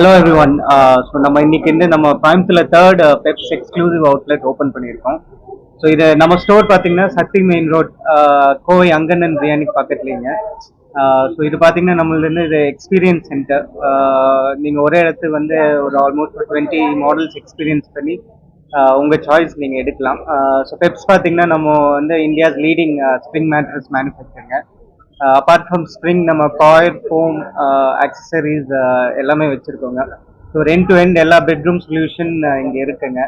Hello every one so நம்ம இன்னைக்கு வந்து நம்ம கோயம்புத்தூர்ல third Peps exclusive outlet open பண்ணியிருக்கோம். ஸோ இது நம்ம ஸ்டோர் பார்த்தீங்கன்னா Sakthi main road uh, Kovai Angannan biryani பக்கத்துலேங்க ஸோ uh, இது பார்த்தீங்கன்னா நம்மளது இது எக்ஸ்பீரியன்ஸ் சென்டர் நீங்கள் ஒரே இடத்துக்கு வந்து ஒரு ஆல்மோஸ்ட் ஒரு டுவெண்ட்டி மாடல்ஸ் எக்ஸ்பீரியன்ஸ் பண்ணி உங்கள் உங்க சாய்ஸ் நீங்க எடுக்கலாம். ஸோ பெப்ஸ் பார்த்தீங்கன்னா நம்ம வந்து இந்தியாஸ் லீடிங் ஸ்ப்ரிங் மேட்ரஸ் மேனுஃபேக்சருங்க அப்பார்ட் ஃப்ரம் ஸ்ப்ரிங் நம்ம காயர் ஃபோம் அக்சசரிஸ் எல்லாமே வச்சுருக்கோங்க. ஸோ ரெண்ட் டு எண்ட் எல்லா பெட்ரூம் சொல்யூஷன் இங்கே இருக்குங்க.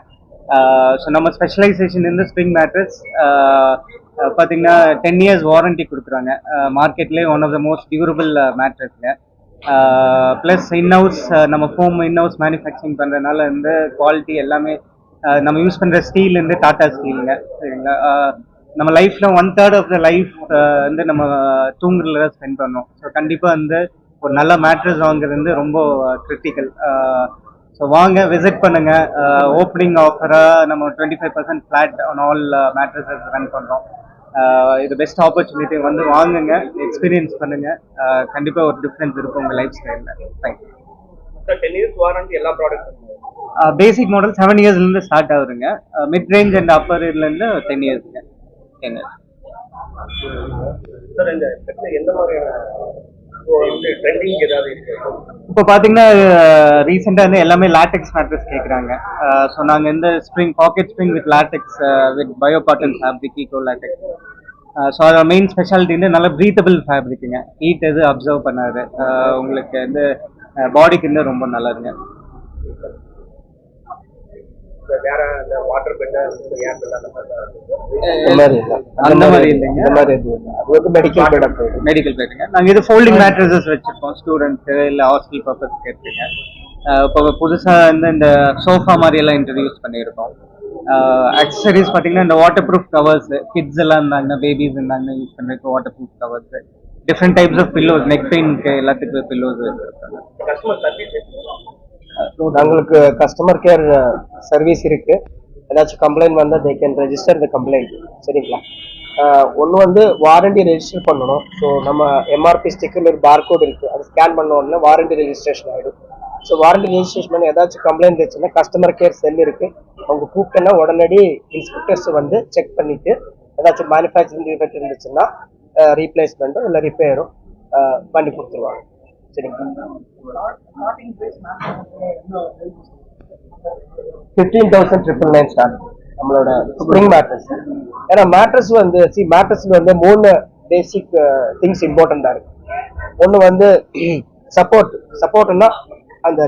ஸோ நம்ம ஸ்பெஷலைசேஷன் இருந்து ஸ்ப்ரிங் மேட்ரஸ் பார்த்தீங்கன்னா டென் இயர்ஸ் வாரண்டி கொடுக்குறாங்க. மார்க்கெட்லேயே one of the most durable மேட்ரஸ்ங்க plus in-house நம்ம ஃபோம் இன்ஹவுஸ் மேனுஃபேக்சரிங் பண்ணுறதுனால வந்து குவாலிட்டி எல்லாமே நம்ம யூஸ் பண்ணுற ஸ்டீல் வந்து டாடா ஸ்டீலுங்க சரிங்களா? நம்ம லைஃப்ல one third of the life வந்து நம்ம தூங்குறதுல தான் ஸ்பெண்ட் பண்ணோம். ஸோ கண்டிப்பாக வந்து ஒரு நல்ல மேட்ரஸ் வாங்குறது வந்து ரொம்ப கிரிட்டிக்கல் ஸோ வாங்க விசிட் பண்ணுங்க. ஓப்பனிங் ஆஃபராக நம்ம twenty five percent flat on all mattresses run பண்ணுறோம் இது பெஸ்ட் ஆப்பர்ச்சுனிட்டி வந்து வாங்குங்க எக்ஸ்பீரியன்ஸ் பண்ணுங்க. ஆஹ் கண்டிப்பா ஒரு டிஃப்ரென்ஸ் இருக்கும் உங்க லைஃப் ஸ்டைலில் thank you ten years warranty எல்லா ப்ராடக்ட் பேசிக் மாடல் செவன் இயர்ஸ்லேருந்து ஸ்டார்ட் ஆகுதுங்க. மிட் ரேஞ்ச் அண்ட் அப்பர் இருந்து டென் இயர்ஸ்ங்க மாதிரியான இப்போ வந்து ட்ரெண்டிங் ஏதாவது இருக்கு? இப்போ பார்த்தீங்கன்னா ரீசெண்டாக வந்து எல்லாமே லாட்டெக்ஸ் மேட்ரஸ் கேட்குறாங்க ஸோ நாங்கள் இந்த spring pocket spring with latex with bio cotton fabric eco latex so அதோட மெயின் ஸ்பெஷாலிட்டி வந்து நல்ல ப்ரீத்தபிள் ஃபேப்ரிக்குங்க ஹீட் எது அப்சர்வ் பண்ணாது. உங்களுக்கு வந்து பாடிக்கு வந்து ரொம்ப நல்லதுங்க. வேற இந்த வாட்டர் பெட் ஏர் பெட் அந்த மாதிரி தான் இருக்கு. அந்த மாதிரி இல்ல. அந்த மாதிரி இல்லைங்க. அந்த மாதிரி எதுவும் இல்லை. அது வந்து மெடிக்கல் பேடா போயிடும். மெடிக்கல் பேருங்க நாங்கள் இது ஃபோல்டிங் மேட்ரஸஸ் வச்சிருக்கோம். ஸ்டூடெண்ட்ஸு இல்லை ஹாஸ்டல் பர்பஸ்க்கு இருக்குங்க இப்போ புதுசாக வந்து இந்த சோஃபா மாதிரி எல்லாம் இன்ட்ரடியூஸ் பண்ணியிருக்கோம். அக்சசரிஸ் பார்த்தீங்கன்னா இந்த வாட்டர் ப்ரூஃப் கவர்ஸ் கிட்ஸ் எல்லாம் இருந்தாங்கன்னா பேபிஸ் இருந்தாங்கன்னா யூஸ் பண்ணுறதுக்கு waterproof covers different types of pillows neck பெயின்க்கு எல்லாத்துக்கும் பில்லோஸ் வச்சிருக்காங்க. உங்களுக்கு கஸ்டமர் கேர் சர்வீஸ் இருக்கு. ஏதாச்சும் கம்ப்ளைண்ட் வந்தால் they can register the complaint சரிங்களா? ஒன்று வந்து வாரண்டி ரெஜிஸ்டர் பண்ணணும். ஸோ நம்ம எம்ஆர்பி ஸ்டிக்கர் ஒரு பார்கோட் இருக்கு. அது ஸ்கேன் பண்ண உடனே வாரண்டி ரெஜிஸ்ட்ரேஷன் ஆகிடும் ஸோ வாரண்டி ரெஜிஸ்ட்ரேஷன் பண்ணி ஏதாச்சும் கம்ப்ளைண்ட் இருந்துச்சுன்னா கஸ்டமர் கேர் செல் இருக்கு. அவங்க கூப்பிட்டேன்னா உடனடி இன்ஸ்பெக்டர்ஸ் வந்து செக் பண்ணிட்டு ஏதாச்சும் மேனுஃபேக்சரிங் டிஃபெக்ட் இருந்துச்சுன்னா ரீப்ளேஸ்மெண்ட்டும் இல்லை ரிப்பேரும் பண்ணி கொடுத்துருவாங்க. Fifteen thousand triple nine start நம்மளோட ஸ்ப்ரிங் மேட்ரஸ் ஏன்னா மேட்ரஸ் வந்து சி மேட்ரஸ்ல வந்து மூணு பேசிக் திங்ஸ் இம்பார்ட்டண்டா இருக்கு. ஒன்று வந்து சப்போர்ட் சப்போர்ட்னா அந்த